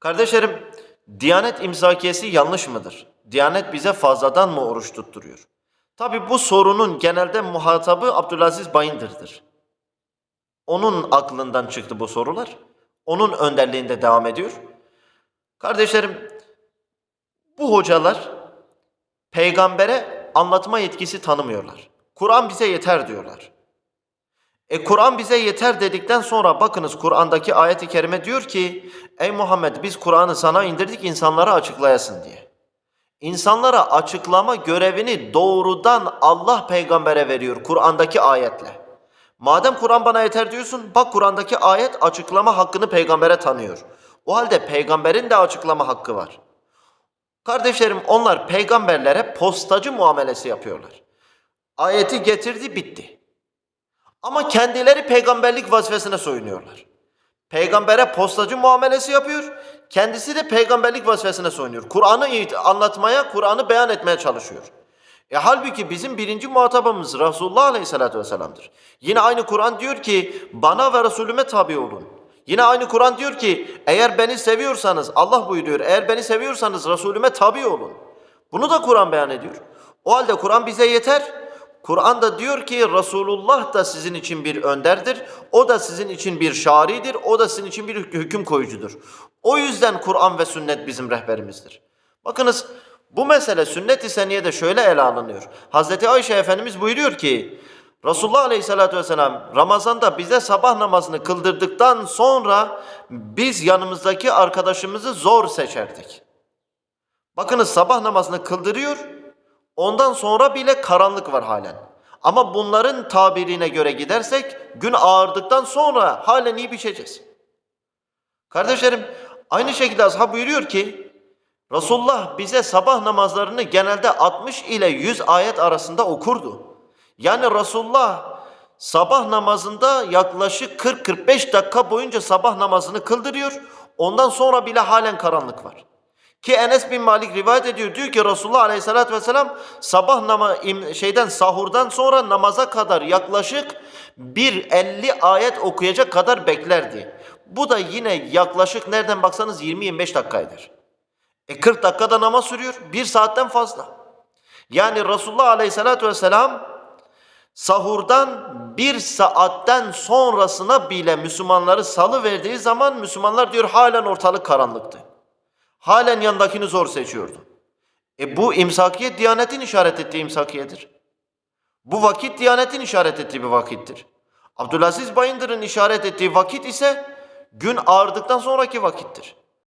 Kardeşlerim, Diyanet imsakiyesi yanlış mıdır? Diyanet bize fazladan mı oruç tutturuyor? Tabi bu sorunun genelde muhatabı Abdülaziz Bayındır'dır. Onun aklından çıktı bu sorular. Onun önderliğinde devam ediyor. Kardeşlerim, bu hocalar peygambere anlatma yetkisi tanımıyorlar. Kur'an bize yeter diyorlar. E Kur'an bize yeter dedikten sonra bakınız Kur'an'daki ayet-i kerime diyor ki Ey Muhammed biz Kur'an'ı sana indirdik insanlara açıklayasın diye. İnsanlara açıklama görevini doğrudan Allah peygambere veriyor Kur'an'daki ayetle. Madem Kur'an bana yeter diyorsun bak Kur'an'daki ayet açıklama hakkını peygambere tanıyor. O halde peygamberin de açıklama hakkı var. Kardeşlerim onlar peygamberlere postacı muamelesi yapıyorlar. Ayeti getirdi bitti. Ama kendileri peygamberlik vazifesine soyunuyorlar. Peygambere postacı muamelesi yapıyor. Kendisi de peygamberlik vazifesine soyunuyor. Kur'an'ı anlatmaya, Kur'an'ı beyan etmeye çalışıyor. E halbuki bizim birinci muhatabımız Resulullah Aleyhisselatü Vesselam'dır. Yine aynı Kur'an diyor ki bana ve Resulüme tabi olun. Yine aynı Kur'an diyor ki eğer beni seviyorsanız Allah buyuruyor eğer beni seviyorsanız Resulüme tabi olun. Bunu da Kur'an beyan ediyor. O halde Kur'an bize yeter. Kur'an da diyor ki Resulullah da sizin için bir önderdir. O da sizin için bir şaridir. O da sizin için bir hüküm koyucudur. O yüzden Kur'an ve sünnet bizim rehberimizdir. Bakınız bu mesele sünnet-i seniyede şöyle ele alınıyor. Hazreti Ayşe Efendimiz buyuruyor ki Resulullah Aleyhisselatü Vesselam Ramazan'da bize sabah namazını kıldırdıktan sonra biz yanımızdaki arkadaşımızı zor seçerdik. Bakınız sabah namazını kıldırıyor. Ondan sonra bile karanlık var halen. Ama bunların tabirine göre gidersek gün ağardıktan sonra halen iyi biçeceğiz. Kardeşlerim aynı şekilde ashab buyuruyor ki Resulullah bize sabah namazlarını genelde 60 ile 100 ayet arasında okurdu. Yani Resulullah sabah namazında yaklaşık 40-45 dakika boyunca sabah namazını kıldırıyor. Ondan sonra bile halen karanlık var. Ki Enes bin Malik rivayet ediyor diyor ki Resulullah Aleyhisselatü Vesselam sabah nama, şeyden sahurdan sonra namaza kadar yaklaşık bir 50 ayet okuyacak kadar beklerdi. Bu da yine yaklaşık nereden baksanız 20-25 dakikaydır. E 40 dakikada namaz sürüyor. Bir saatten fazla. Yani Resulullah Aleyhisselatü Vesselam sahurdan bir saatten sonrasına bile Müslümanları salı verdiği zaman Müslümanlar diyor halen ortalık karanlıktı. Halen yanındakini zor seçiyordu. E bu imsakiyet Diyanet'in işaret ettiği imsakiyedir. Bu vakit Diyanet'in işaret ettiği bir vakittir. Abdülaziz Bayındır'ın işaret ettiği vakit ise gün ağardıktan sonraki vakittir.